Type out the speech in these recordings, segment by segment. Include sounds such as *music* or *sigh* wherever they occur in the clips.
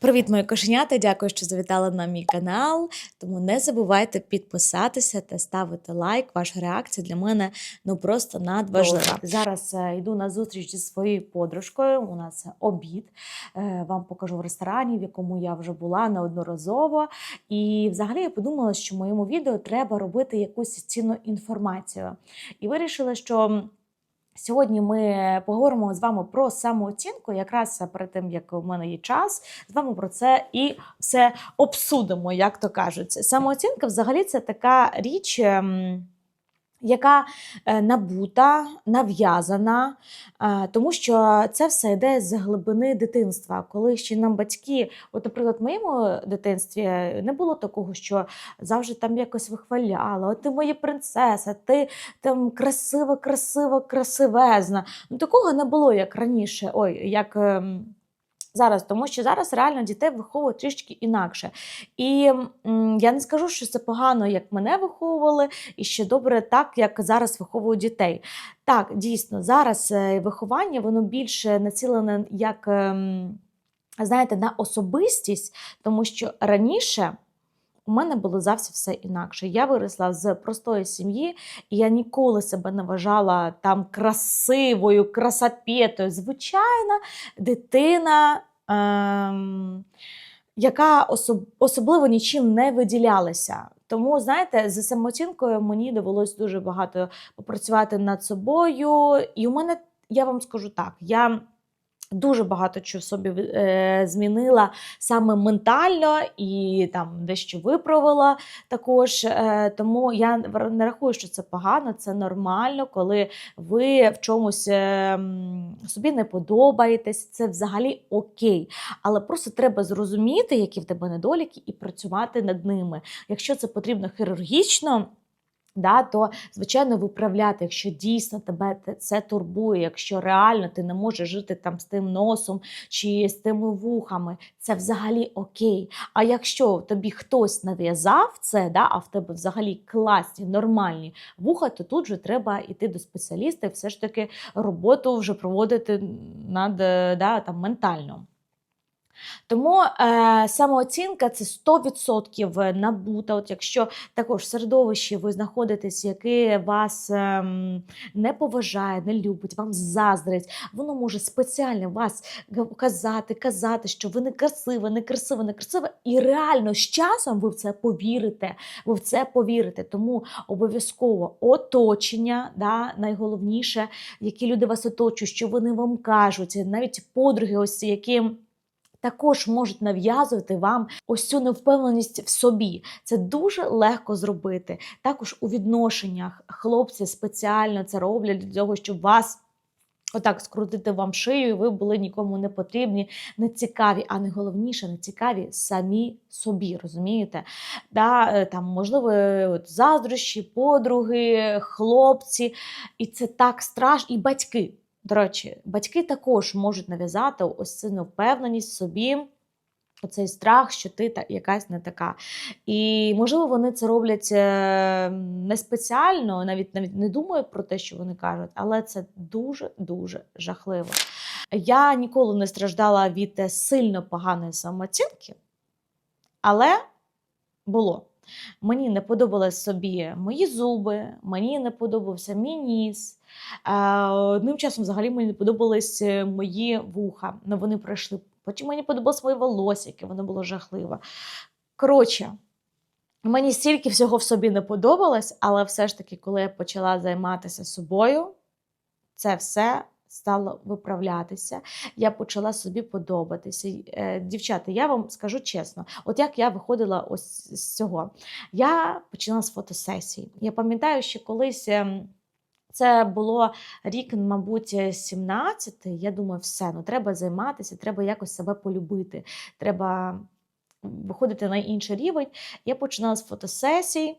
Привіт, мої кошенята! Дякую, що завітали на мій канал. Тому не забувайте підписатися та ставити лайк. Ваша реакція для мене ну просто надважлива. Зараз е, йду на зустріч зі своєю подружкою. У нас обід. Е, Вам покажу в ресторані, в якому я вже була неодноразово. І взагалі я подумала, що в моєму відео треба робити якусь цінну інформацію. І вирішила, що. Сьогодні ми поговоримо з вами про самооцінку, якраз перед тим як у мене є час, з вами про це і все обсудимо, як то кажуть. Самооцінка взагалі це така річ. Ем, Яка е, набута, нав'язана, е, тому що це все йде з глибини дитинства. Коли ще нам батьки, от, наприклад, в моєму дитинстві не було такого, що завжди там якось вихваляли, от ти моя принцеса, ти там красива, красива, красивезна. Ну такого не було, як раніше. Ой, як. Зараз, тому що зараз реально дітей виховують трішки інакше. І я не скажу, що це погано, як мене виховували, і ще добре так, як зараз виховують дітей. Так, дійсно, зараз е, виховання воно більше націлене як, ем, знаєте, на особистість, тому що раніше. У мене було зовсім все інакше. Я виросла з простої сім'ї, і я ніколи себе не вважала там красивою, красапетою. Звичайна дитина, яка особ- особливо нічим не виділялася. Тому, знаєте, з самооцінкою мені довелось дуже багато попрацювати над собою. І у мене, я вам скажу так, я. Дуже багато чого в собі е, змінила саме ментально і там дещо виправила також. Е, тому я не рахую, що це погано, це нормально, коли ви в чомусь е, собі не подобаєтесь. Це взагалі окей. Але просто треба зрозуміти, які в тебе недоліки, і працювати над ними. Якщо це потрібно хірургічно. Да, то звичайно виправляти, якщо дійсно тебе це турбує, якщо реально ти не можеш жити там з тим носом чи з тими вухами, це взагалі окей. А якщо тобі хтось нав'язав це, да, а в тебе взагалі класні, нормальні вуха, то тут же треба йти до спеціаліста і все ж таки роботу вже проводити над е, да, там, ментально. Тому е, самооцінка це 100% набута. От якщо також в середовищі ви знаходитесь, яке вас ем, не поважає, не любить, вам заздрить, воно може спеціально вас казати, казати, що ви не красива, не красива, не красива. І реально з часом ви в це повірите. Ви в це повірите. Тому обов'язково оточення, да, найголовніше, які люди вас оточують, що вони вам кажуть, навіть подруги, ось які також можуть нав'язувати вам ось цю невпевненість в собі. Це дуже легко зробити. Також у відношеннях хлопці спеціально це роблять для того, щоб вас. Отак скрутити вам шию, і ви були нікому не потрібні, не цікаві, а найголовніше, не цікаві самі собі, розумієте? Да, е, там, можливо, от, заздрощі, подруги, хлопці, і це так страшно, і батьки. До речі, батьки також можуть нав'язати ось цю невпевненість собі. Оцей страх, що ти та якась не така. І можливо, вони це роблять е, не спеціально, навіть навіть не думають про те, що вони кажуть, але це дуже дуже жахливо. Я ніколи не страждала від е, сильно поганої самооцінки, але було. Мені не подобались собі мої зуби, мені не подобався мій ніс. Одним часом взагалі мені не подобались е, мої вуха. Ну, вони пройшли. Потім мені подобалось моє волосся, яке воно було жахливе. Коротше, мені стільки всього в собі не подобалось, але все ж таки, коли я почала займатися собою, це все стало виправлятися. Я почала собі подобатися. Е, Дівчата, я вам скажу чесно, от як я виходила ось з цього. Я почала з фотосесії. Я пам'ятаю, що колись. ем, Це було рік, мабуть, 17-й. Я думаю, все, ну треба займатися, треба якось себе полюбити. Треба виходити на інший рівень. Я починала з фотосесій.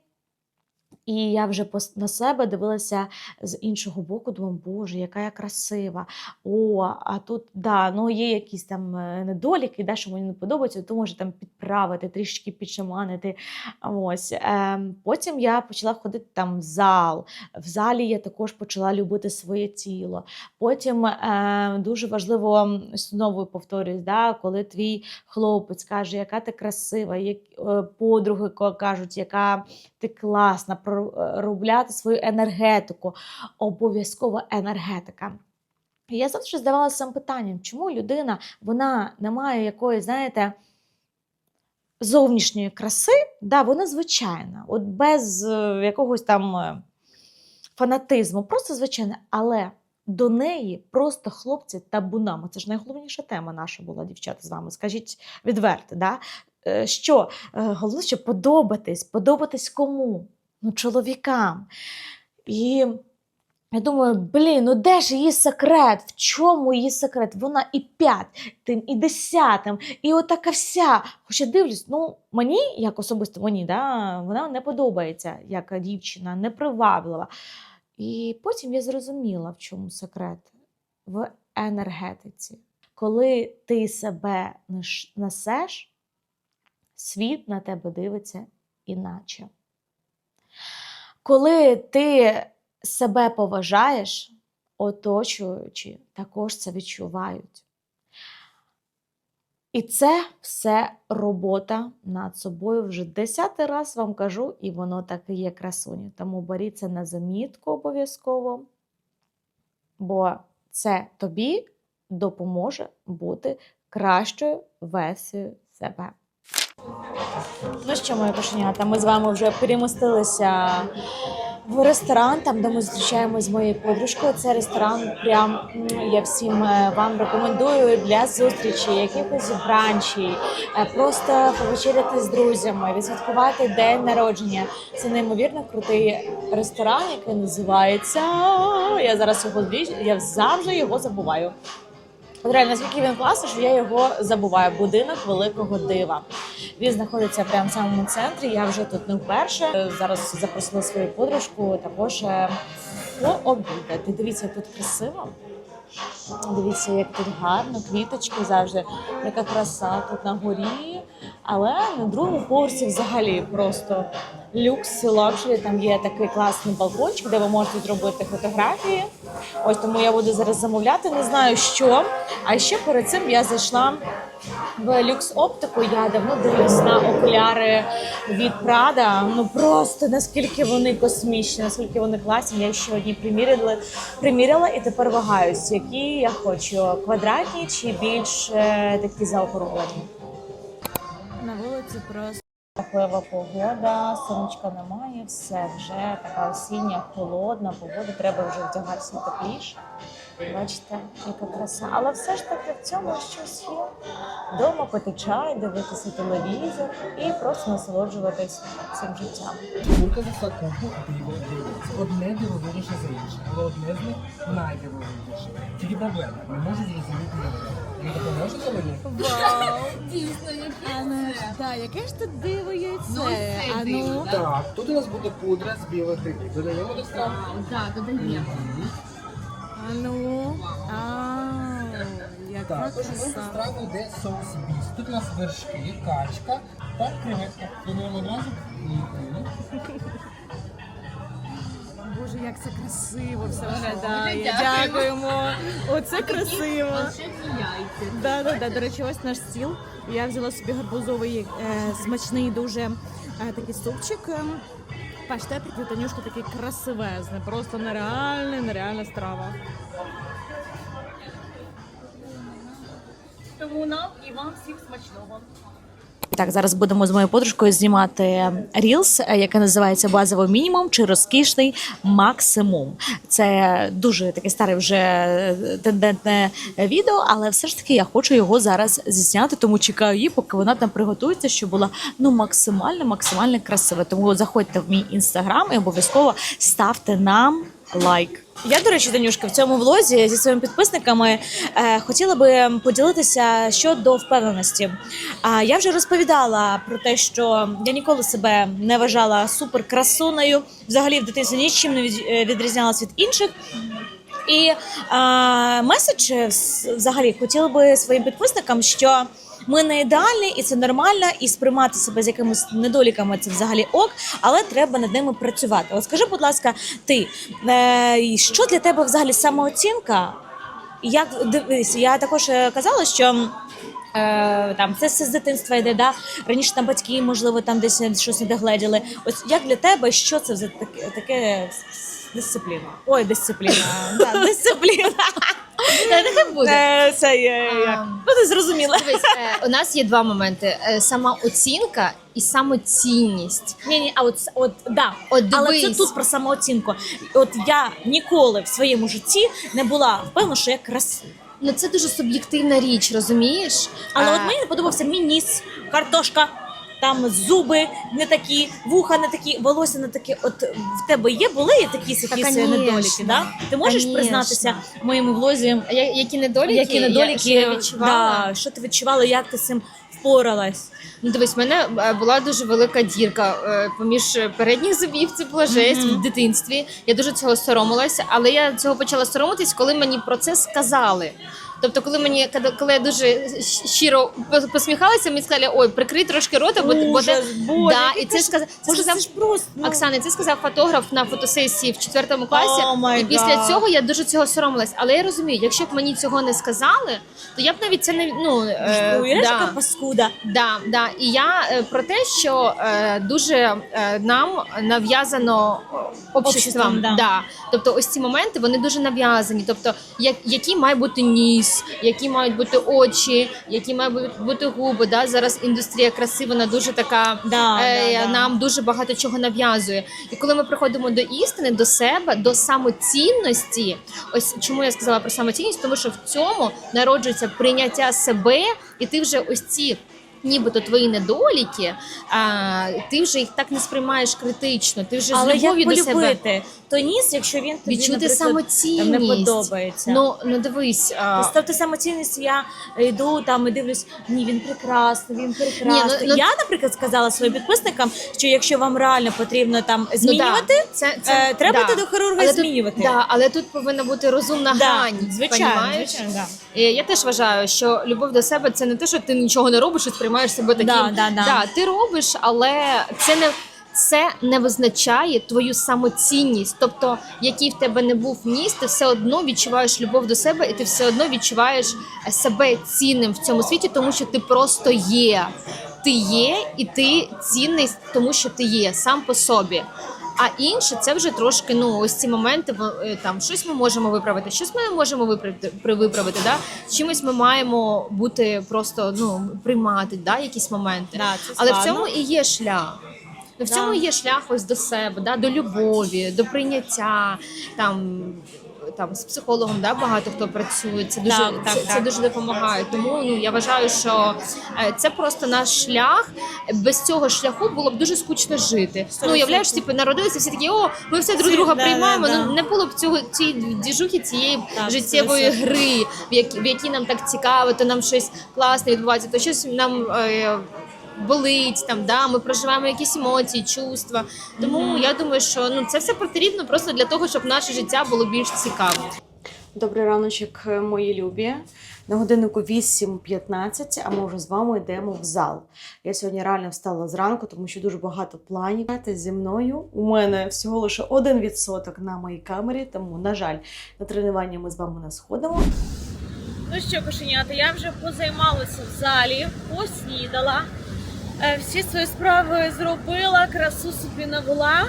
І я вже на себе дивилася з іншого боку, думаю, боже, яка я красива. О, а тут да, ну є якісь там е, недоліки, да, що мені не подобається, то може там підправити, трішки підшаманити. Ось. Ем, потім я почала ходити там в зал. В залі я також почала любити своє тіло. Потім е, дуже важливо знову повторюсь, да, коли твій хлопець каже, яка ти красива, як е, подруги кажуть, яка ти класна, проробляти свою енергетику, обов'язково енергетика. І я завжди здавалася цим питанням, чому людина вона не має якоїсь, знаєте, зовнішньої краси, да, вона звичайна, от без е, якогось там е, фанатизму, просто звичайна, але до неї просто хлопці табунами. Це ж найголовніша тема наша була, дівчата, з вами. Скажіть відверто, да? Е, що е, головне, що подобатись, подобатись кому? Ну, чоловікам. І я думаю, блін, ну де ж її секрет? В чому її секрет? Вона і п'ятим, і десятим, і отака вся. Хоча дивлюсь, ну мені, як особисто мені, да, вона не подобається як дівчина, неприваблива. І потім я зрозуміла, в чому секрет в енергетиці. Коли ти себе несеш, світ на тебе дивиться іначе. Коли ти себе поважаєш, оточуючи, також це відчувають. І це все робота над собою. Вже десятий раз вам кажу, і воно так і є красуні. Тому беріть на замітку обов'язково, бо це тобі допоможе бути кращою версією себе. Ну що, мої кошенята, ми з вами вже перемістилися в ресторан, там де ми зустрічаємося з моєю подружкою. Це ресторан. Прям я всім е, вам рекомендую для зустрічі, якихось бранчів, е, просто повечеряти з друзями, відсвяткувати день народження. Це неймовірно крутий ресторан, який називається. Я зараз його я завжди його забуваю. От реально, наскільки він класний, що я його забуваю. Будинок великого дива. Він знаходиться прямо в самому центрі. Я вже тут не вперше. Зараз запросила свою подружку також е, пообідати. Дивіться, тут красиво. Дивіться, як тут гарно, квіточки завжди. Яка краса тут на горі. Але на другому поверсі взагалі просто люкс, лакшері. Там є такий класний балкончик, де ви можете зробити фотографії. Ось тому я буду зараз замовляти. Не знаю що. А ще перед цим я зайшла в люкс оптику. Я давно дивлюсь на окуляри від Prada. Ну просто наскільки вони космічні, наскільки вони класні. Я ще одні приміряла, приміряла і тепер вагаюсь, які я хочу квадратні чи більш е, такі заокруглені. На вулиці просто жахлива погода, сонечка немає, все вже така осіння, холодна погода. Треба вже вдягатися тепліше. Бачите, яка краса. Але все ж таки в цьому щось є. Дома пити чай, дивитися телевізор і просто насолоджуватись цим життям. Курка за купу диво дивиться. Одне дивовижніше за інше, але одне з них найдивовижніше. Тільки проблема, не можу зрозуміти. Ви допоможете мені? *laughs* Дійсно, яке Ане, так, яке ж тут диво яйце? Ну, це диво, да. Так, тут у нас буде пудра з білих грибів. Додаємо до страви. Так, додаємо. Ану, а, яка Так, тож у нас до страви йде соус біс. Тут у нас вершки, качка та креветка. Додаємо одразу. Боже, як це красиво все виглядає. Дякуємо. Оце красиво. Да, да, да. До речі, ось наш стіл. Я взяла собі гарбузовий е, смачний дуже е, такий супчик. Паштет такий, Танюшка такий красивезний. Просто нереальний, нереальна страва. Тому нам і вам всім смачного. Так, зараз будемо з моєю подружкою знімати рілс, е, яке називається базовий мінімум чи розкішний максимум. Це дуже таке старе вже е, тендентне відео, але все ж таки я хочу його зараз зняти, тому чекаю її, поки вона там приготується, щоб була ну максимально, максимально красива. Тому заходьте в мій інстаграм і обов'язково ставте нам лайк. Я, до речі, Данюшка, в цьому влозі зі своїми підписниками е, хотіла би поділитися щодо впевненості. А я вже розповідала про те, що я ніколи себе не вважала суперкрасунею, взагалі в дитинстві нічим не е, відрізнялась від інших. І а, меседж е, взагалі хотіла би своїм підписникам, що ми не ідеальні, і це нормально, і сприймати себе з якимись недоліками це взагалі ок, але треба над ними працювати. От скажи, будь ласка, ти е, що для тебе взагалі самооцінка? Як дивись, я також е, казала, що. Е, там це все з дитинства йде, да? раніше там батьки, можливо, там десь щось не догледіли. Ось як для тебе, що це за таке, таке дисципліна? Ой, дисципліна. *laughs* да, дисципліна. Та нехай буде. Е, Це є як. А, Ну, ти зрозуміла. Дивись, е, у нас є два моменти: Е, самооцінка і самоцінність. Ні, ні, а от, от да. От Але це дивись. тут про самооцінку. От я ніколи в своєму житті не була впевнена, що я красива. Ну це дуже суб'єктивна річ, розумієш? Але от мені не подобався мій ніс, картошка, там зуби не такі, вуха не такі, волосся не такі. От в тебе є були якісь якісь конечно. недоліки? Да? Ти можеш Конечно. признатися в моєму влозі, а я- які недоліки, які недоліки я, що я відчувала? Да, що ти відчувала, як ти з цим впоралась? Ну, дивись, в мене е, була дуже велика дірка е, поміж передніх зубів. Це була жесть Мгм. в дитинстві. Я дуже цього соромилася, але я цього почала соромитись, коли мені про це сказали. Тобто, коли мені коли- я дуже щиро пос- посміхалася, мені сказали, ой, прикрий трошки рота, бо, бо Боже, да, і це сказав, це сказав це ж просто. Оксана, це сказав фотограф на фотосесії в четвертому класі. Май і після цього я дуже цього соромилась. Але я розумію, якщо б мені цього не сказали, то я б навіть це не ну е, да. яка паскуда. Да, да. І я е, про те, що е, дуже е, нам нав'язано е, обществом. Обществом, да. Да. Тобто, ось ці моменти вони дуже нав'язані. Тобто, як, які має бути ніс, які мають бути очі, які мають бути губи. Да? Зараз індустрія краси, вона дуже така Да, е, да, да. нам дуже багато чого нав'язує. І коли ми приходимо до істини, до себе, до самоцінності, ось чому я сказала про самоцінність, тому що в цьому народжується прийняття себе, і ти вже ось ці. Нібито твої недоліки, а ти вже їх так не сприймаєш критично. Ти вже Але з любов'ю як до себе полюбити? То ніс, якщо він тобі, відчути наприклад, там самоцінність. не подобається. Ну ну дивись, а, Тобто самоцінність, я йду там і дивлюсь, ні, він прекрасний, він прекрасний. Ні, ну, ну- я, наприклад, сказала своїм підписникам, що якщо вам реально потрібно там змінювати, Ну, да, це, це е, треба да. йти до хірурга Але і тут- змінювати. Да, але тут повинна бути розумна Да, грань. звичайно, понімаєш? звичайно, да. Я теж вважаю, що любов до себе це не те, що ти нічого не робиш і сприймаєш себе таким. Да, да, да. ти робиш, але це не. Це не визначає твою самоцінність. Тобто, який в тебе не був ніс, ти все одно відчуваєш любов до себе, і ти все одно відчуваєш себе цінним в цьому світі, тому що ти просто є. Ти є, і ти цінний, тому що ти є сам по собі. А інше це вже трошки ну ось ці моменти. е, Там щось ми можемо виправити, щось ми не можемо виправити виправити. Да? Чимось ми маємо бути просто ну приймати да, якісь моменти. Да, це Але в цьому і є шлях. Ну, в Да. цьому є шлях ось до себе, да, до любові, до прийняття там. Там з психологом да, багато хто працює. Це дуже Так, так, це, так. це дуже допомагає. Тому ну я вважаю, що е, це просто наш шлях. Без цього шляху було б дуже скучно жити. Ну уявляєш, типу, народилися всі такі, о, ми все друг друга да, приймаємо. да, да. Ну не було б цього цієї діжухи, цієї Так, життєвої все. гри, в якій в якій нам так цікаво, то нам щось класне відбувається, то щось нам. Е, болить там, да, ми проживаємо якісь емоції, чувства. Тому я думаю, що ну це все потрібно просто для того, щоб наше життя було більш цікавим. Добрий раночок, мої любі. На годиннику 8.15, а ми вже з вами йдемо в зал. Я сьогодні реально встала зранку, тому що дуже багато планів зі мною. У мене всього лише один відсоток на моїй камері, тому, на жаль, на тренування ми з вами не сходимо. Ну що, кошенята, я вже позаймалася в залі, поснідала, всі свої справи зробила, красу собі навела.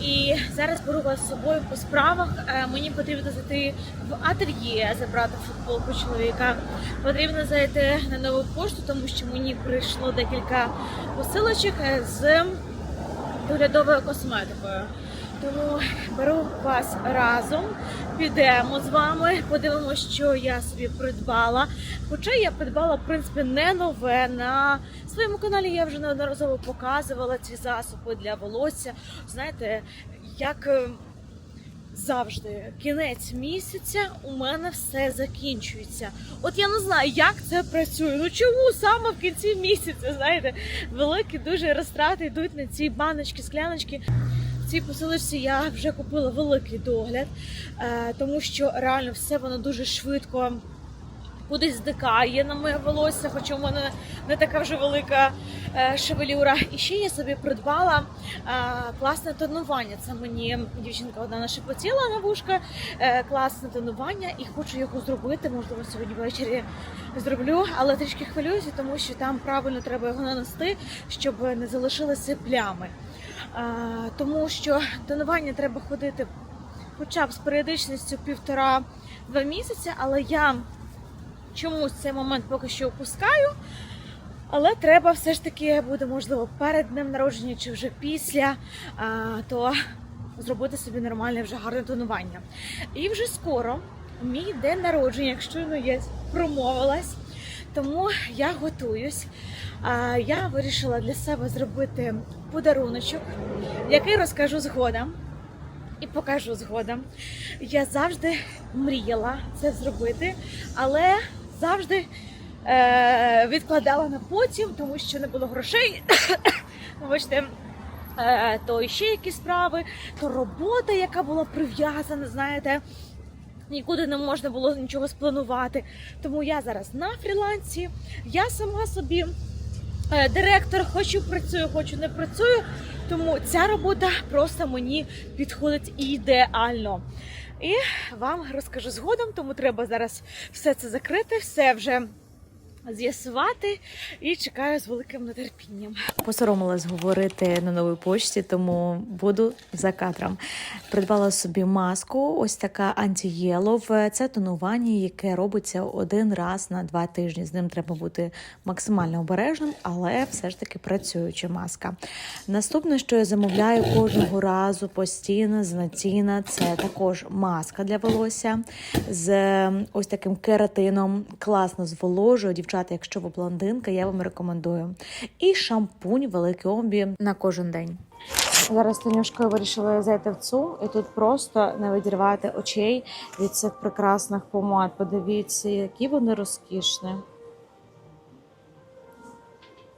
І зараз беру вас з собою по справах. Е, Мені потрібно зайти в ательє, забрати футболку чоловіка. Потрібно зайти на нову пошту, тому що мені прийшло декілька посилочок е, з доглядовою косметикою. Тому беру вас разом, підемо з вами, подивимося, що я собі придбала. Хоча я придбала, в принципі, не нове. На своєму каналі я вже неодноразово показувала ці засоби для волосся. Знаєте, як е, завжди кінець місяця у мене все закінчується. От я не знаю, як це працює. Ну чому саме в кінці місяця, знаєте, великі дуже розтрати йдуть на ці баночки, скляночки. В цій посилочці я вже купила великий догляд, е, тому що реально все воно дуже швидко кудись здикає на моє волосся, хоча у мене не така вже велика е, шевелюра. І ще я собі придбала е, класне тонування. Це мені дівчинка одна нашепотіла на вушка. Класне тонування, і хочу його зробити. Можливо, сьогодні ввечері зроблю, але трішки хвилююся, тому що там правильно треба його нанести, щоб не залишилися плями. Тому що тонування треба ходити хоча б з періодичністю півтора-два місяці, але я чомусь цей момент поки що опускаю. Але треба все ж таки буде, можливо, перед днем народження чи вже після, то зробити собі нормальне вже гарне тонування. І вже скоро мій день народження, якщо ну, я промовилась, тому я готуюсь. Я вирішила для себе зробити подаруночок, який розкажу згодом і покажу згодом. Я завжди мріяла це зробити, але завжди е, відкладала на потім, тому що не було грошей. *coughs* Вибачте, е, то ще якісь справи, то робота, яка була прив'язана, знаєте. Нікуди не можна було нічого спланувати. Тому я зараз на фрілансі. Я сама собі директор, хочу працюю, хочу не працюю. Тому ця робота просто мені підходить ідеально. І вам розкажу згодом, тому треба зараз все це закрити, все вже з'ясувати і чекаю з великим нетерпінням. Посоромилась говорити на новій почті, тому буду за кадром. Придбала собі маску, ось така антієлов. Це тонування, яке робиться один раз на два тижні. З ним треба бути максимально обережним, але все ж таки працююча маска. Наступне, що я замовляю кожного разу постійно з Натіна, це також маска для волосся з ось таким кератином. Класно зволожує. Дівчата, якщо ви блондинка, я вам рекомендую. І шампунь великий об'єм на кожен день. Зараз Танюшкою вирішила зайти в ЦУМ і тут просто не відривати очей від цих прекрасних помад. Подивіться, які вони розкішні.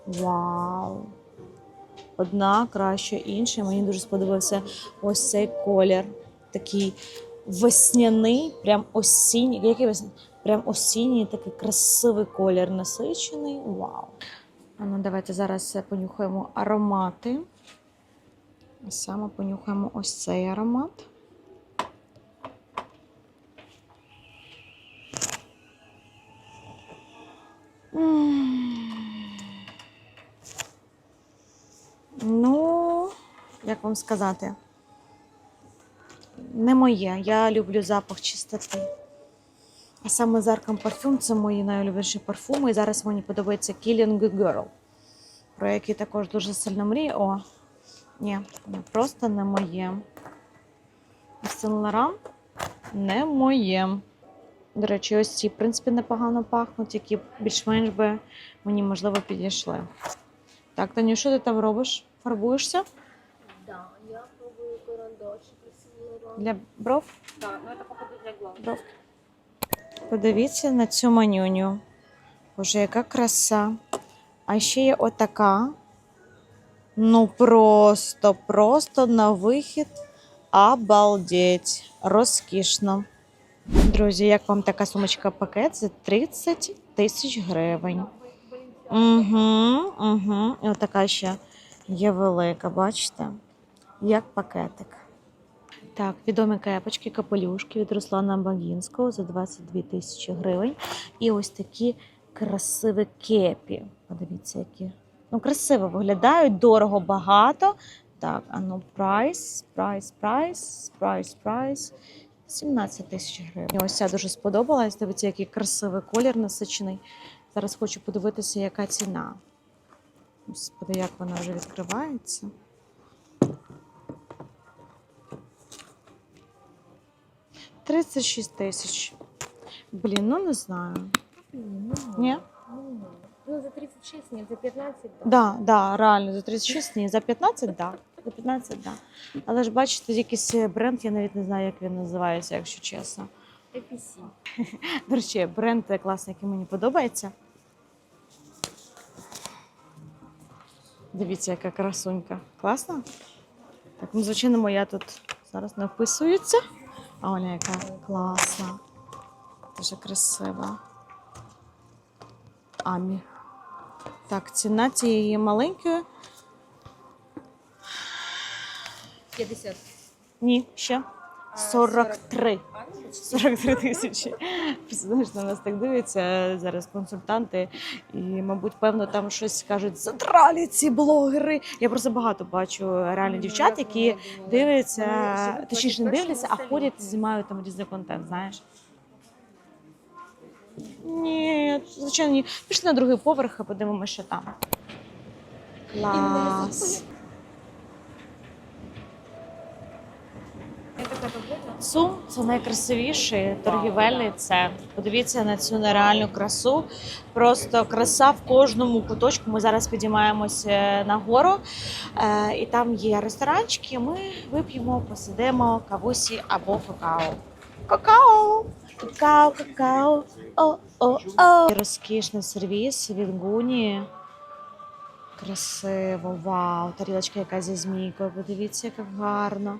Вау! Одна краще іншої. Мені дуже сподобався ось цей колір. Такий весняний, прям осінній. Який весняний? Прям осінній, такий красивий колір насичений. Вау! Ну, давайте зараз понюхаємо аромати. Саме понюхаємо ось цей аромат. Ну, як вам сказати, не моє. Я люблю запах чистоти. А саме Зарком парфюм це мої найулюбленіші парфуми. І зараз мені подобається Killing Girl, про який також дуже сильно мрію. О, ні, просто не моє. Сен Лоран не моє. До речі, ось ці, в принципі, непогано пахнуть, які більш-менш би мені, можливо, підійшли. Так, Таню, що ти там робиш? Фарбуєшся Да, я пробую карандашик для бров? Да, ну это походу для глаз. Подивіться на цю манюню. Боже, яка краса. А ще є отака. Ну, просто, просто на вихід. Обалдеть. Розкішно. Друзі, як вам така сумочка пакет за 30 тисяч гривень. Угу, угу. І отака ще є велика, бачите? Як пакетик. Так, відомі кепочки, капелюшки від Руслана Багінського за 22 тисячі гривень. І ось такі красиві кепі. Подивіться, які. Ну, красиво виглядають, дорого, багато. Так, а ну прайс, прайс, прайс, прайс, прайс. 17 тисяч гривень. Ось ця дуже сподобалась. Дивіться, який красивий колір насичений. Зараз хочу подивитися, яка ціна. Господи, як вона вже відкривається. Тридцять шість тисяч. Блін, ну не знаю. Ні? Ну, за 36 36, ні, за 15. Да, да, реально, за 36 ні, за 15 да. За 15 да. Але ж бачите, якийсь бренд, я навіть не знаю, як він називається, якщо чесно. FPC. *laughs* До речі, бренд класний, який мені подобається. Дивіться, яка красунька. Класно? Так, ну, звичайно, моя тут зараз не вписується. А Оля, яка класна. Дуже красива. Амі. Так, ціна цієї маленької. 50. Ні, ще. 43. 43 тисячі. Знаєш, на нас так дивляться зараз консультанти, і, мабуть, певно, там щось кажуть, задралі ці блогери. Я просто багато бачу реально дівчат, які дивляться, точніше не дивляться, а ходять і знімають там різний контент, знаєш. Ні, звичайно, ні. Пішли на другий поверх, а подивимося, що там. Клас. Сум це найкрасивіший торгівельний центр. Подивіться на цю нереальну красу. Просто краса в кожному куточку. Ми зараз підіймаємося нагору, е, і там є ресторанчики. Ми вип'ємо, посидимо кавусі або какао. Какао! Какао, какао. О, о, о. Розкішний сервіс від Гуні. Красиво, вау! Тарілочка яка зі змійкою. Подивіться, як гарно.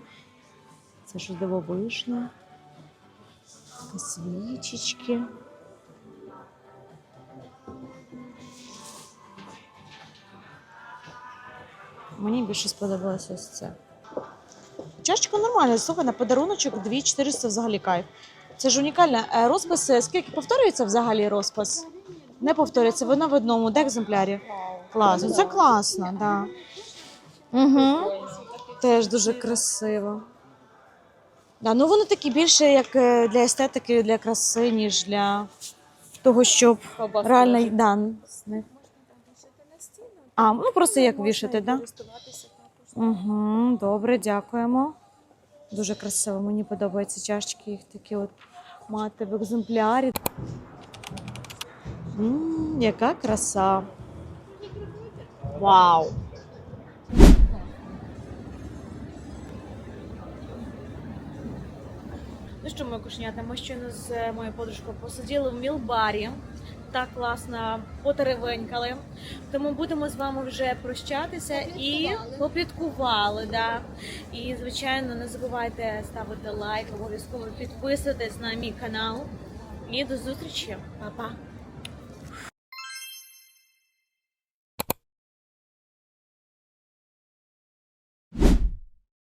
Це щось дивовижне. Свічечки. Мені більше сподобалося ось це. Чашечка нормальна, слухай, на подаруночок 2400 взагалі кайф. Це ж унікальна. Е, Розпис, е, скільки повторюється взагалі розпис? Не повторюється, вона в одному, де екземплярі. Класно. Це класно, так. Да. Угу. Теж дуже красиво. Да, ну вони такі більше як е, для естетики, для краси, ніж для того, щоб реально да, з них. А, ну просто як вішати, так? Да? Угу, добре, дякуємо. Дуже красиво. Мені подобаються чашечки, їх такі от мати в екземплярі. м яка краса. Вау! Що, моє кошенята, ми щойно з е, моєю подружкою посиділи в мілбарі. Так класно потеревенькали. Тому будемо з вами вже прощатися і попліткували. Да. І, звичайно, не забувайте ставити лайк, обов'язково підписуйтесь на мій канал. І до зустрічі, Па-па!